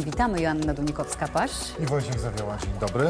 Witamy, Joanna Dunikowska-Paś. I Wojciech Zawioła, dzień dobry.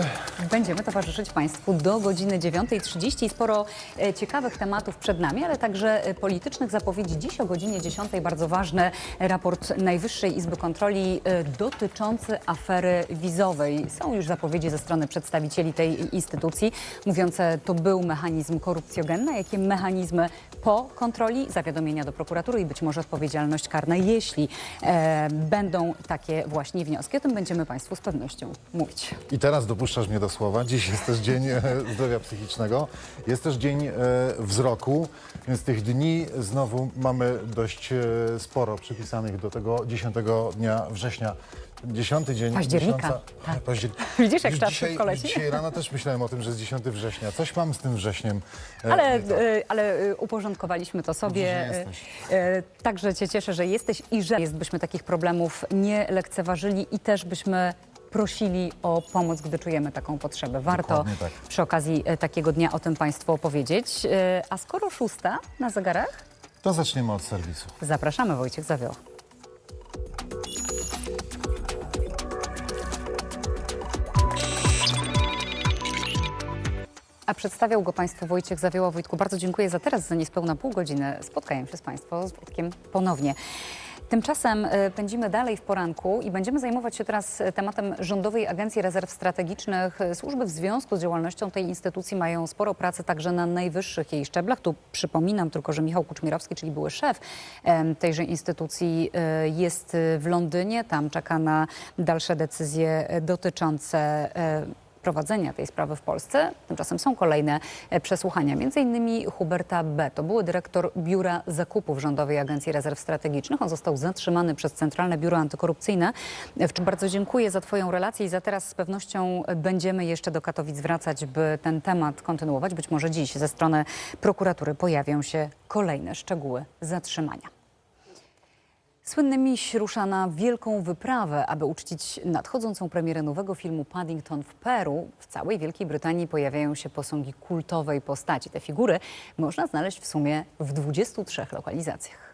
Będziemy towarzyszyć Państwu do godziny 9.30. Sporo e, ciekawych tematów przed nami, ale także e, politycznych zapowiedzi. Dziś o godzinie 10.00 bardzo ważny raport Najwyższej Izby Kontroli e, dotyczący afery wizowej. Są już zapowiedzi ze strony przedstawicieli tej instytucji mówiące, to był mechanizm korupcjogenny, jakie mechanizmy po kontroli, zawiadomienia do prokuratury i być może odpowiedzialność karna, jeśli e, będą takie właśnie wnioski. O tym będziemy Państwu z pewnością mówić. I teraz dopuszczasz mnie do słowa. Dziś jest też Dzień e, Zdrowia Psychicznego. Jest też Dzień e, Wzroku, więc tych dni znowu mamy dość e, sporo przypisanych do tego 10 dnia września. Dziesiąty dzień Października, miesiąca. tak. Widzisz, jak Już czas dzisiaj, szybko leci? Dzisiaj rano też myślałem o tym, że jest 10 września. Coś mam z tym wrześniem. e, Ale, e, ale e, uporządkowaliśmy to sobie. Dobrze, że E, e, Także cię cieszę, że jesteś i że jest, byśmy takich problemów nie lekceważyli i też byśmy prosili o pomoc, gdy czujemy taką potrzebę. Warto Dokładnie tak. przy okazji e, takiego dnia o tym Państwu opowiedzieć. E, A skoro szósta na zegarach, To zaczniemy od serwisu. zapraszamy Wojciech Zawioł. A przedstawiał go Państwu Wojciech Zawioła. Wojtku, bardzo dziękuję za teraz, za niespełna pół godziny spotkałem się z Państwem, z Wojtkiem ponownie. Tymczasem e, pędzimy dalej w poranku i będziemy zajmować się teraz e, tematem Rządowej Agencji Rezerw Strategicznych. E, Służby w związku z działalnością tej instytucji mają sporo pracy także na najwyższych jej szczeblach. Tu przypominam tylko, że Michał Kuczmierowski, czyli były szef tejże instytucji, jest w Londynie. Tam czeka na dalsze decyzje dotyczące prowadzenia tej sprawy w Polsce. Tymczasem są kolejne e, przesłuchania, między innymi Huberta B. To były dyrektor Biura Zakupów Rządowej Agencji Rezerw Strategicznych. On został zatrzymany przez Centralne Biuro Antykorupcyjne. E, Bardzo dziękuję za Twoją relację i za teraz z pewnością będziemy jeszcze do Katowic wracać, by ten temat kontynuować. Być może dziś ze strony prokuratury pojawią się kolejne szczegóły zatrzymania. Słynny miś rusza na wielką wyprawę, aby uczcić nadchodzącą premierę nowego filmu Paddington w Peru. W całej Wielkiej Brytanii pojawiają się posągi kultowej postaci. Te figury można znaleźć w sumie w 23 lokalizacjach.